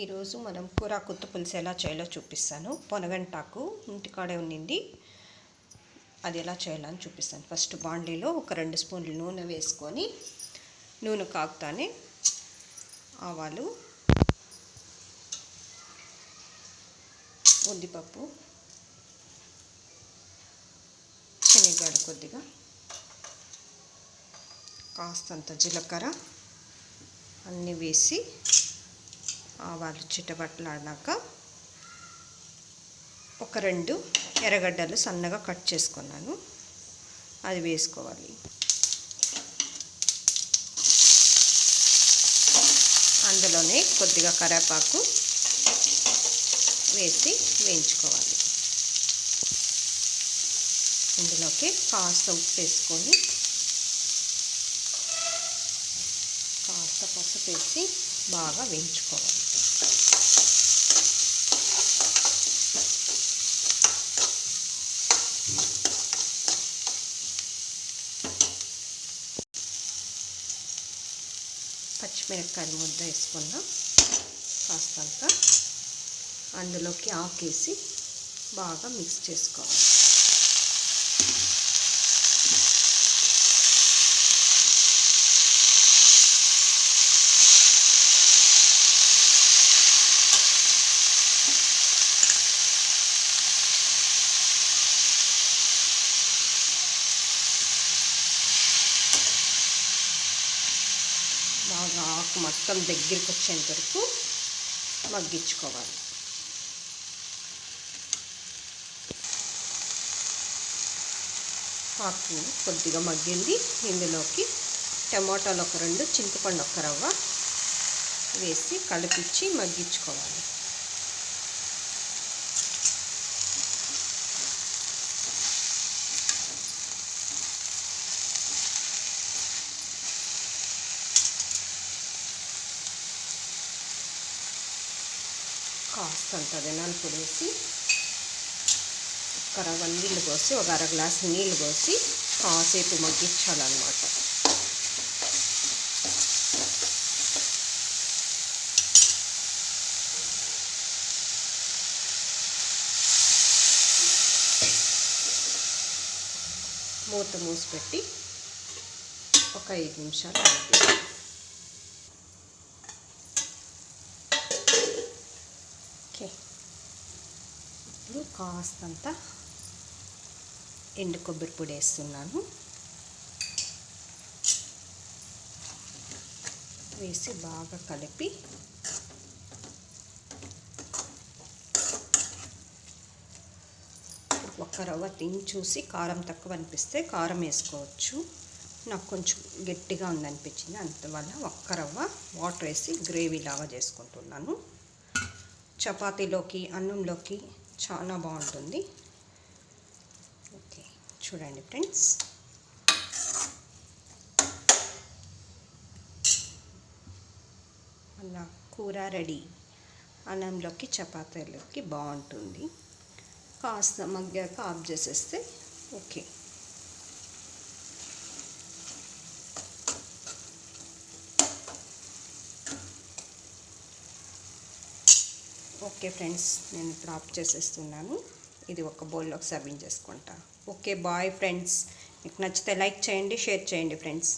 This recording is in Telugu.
ఈరోజు మనం కూర కొత్త పులుసు ఎలా చేయాలో చూపిస్తాను. పొనగంటాకు ఇంటికాడే ఉన్నింది అది ఎలా చేయాలని చూపిస్తాను. ఫస్ట్ బాండీలో ఒక రెండు స్పూన్లు నూనె వేసుకొని నూనె కాకుతానే ఆవాలు ఉద్దిపప్పు శనగగాడ కొద్దిగా కాస్తంత జీలకర్ర అన్నీ వేసి ఆవాలు చిటపట్లాడినాక ఒక రెండు ఎర్రగడ్డలు సన్నగా కట్ చేసుకున్నాను. అది వేసుకోవాలి. అందులోనే కొద్దిగా కరేపాకు వేసి వేయించుకోవాలి. ఇందులోకి కాస్త ఉప్పు వేసుకొని కాస్త పసుపు వేసి బాగా వేయించుకోవాలి. పచ్చిమిరపకాయలు ముద్ద వేసుకుందాం. కాస్తంత. అందులోకి ఆకేసి బాగా మిక్స్ చేసుకోవాలి. బాగా ఆకు మొత్తం దగ్గరికి వచ్చేంత వరకు మగ్గించుకోవాలి. ఆకు కొద్దిగా మగ్గింది. ఇందులోకి టమాటాలు ఒక రెండు చింతపండు ఒక రవ్వ వేసి కలిపించి మగ్గించుకోవాలి. కాస్తంత దినాలు పొడేసి ఒక రవ్వ నీళ్ళు పోసి ఒక అర గ్లాస్ నీళ్ళు పోసి కాసేపు మగ్గించాలన్నమాట. మూత మూసి పెట్టి ఒక ఐదు నిమిషాలు ఆగి ఓకే ఇప్పుడు కాస్తంత ఎండు కొబ్బరి పొడి వేస్తున్నాను. వేసి బాగా కలిపి ఒక్క రవ్వ తిని చూసి కారం తక్కువ అనిపిస్తే కారం వేసుకోవచ్చు. నాకు కొంచెం గట్టిగా ఉందనిపించింది అందువల్ల ఒక్క రవ్వ వాటర్ వేసి గ్రేవీ లాగా చేసుకుంటున్నాను. చపాతీలోకి అన్నంలోకి చాలా బాగుంటుంది. ఓకే చూడండి ఫ్రెండ్స్. అలా కూర రెడీ. అన్నంలోకి చపాతీలోకి బాగుంటుంది. కాస్త మగ్గాక ఆఫ్ చేసేస్తే ఓకే. ఓకే ఫ్రెండ్స్ నేను ఇప్పుడు ఆఫ్ చేసేస్తున్నాను. ఇది ఒక బౌల్లోకి సర్వింగ్ చేసుకుంటా. ఓకే బాయ్ ఫ్రెండ్స్ మీకు నచ్చితే లైక్ చేయండి షేర్ చేయండి ఫ్రెండ్స్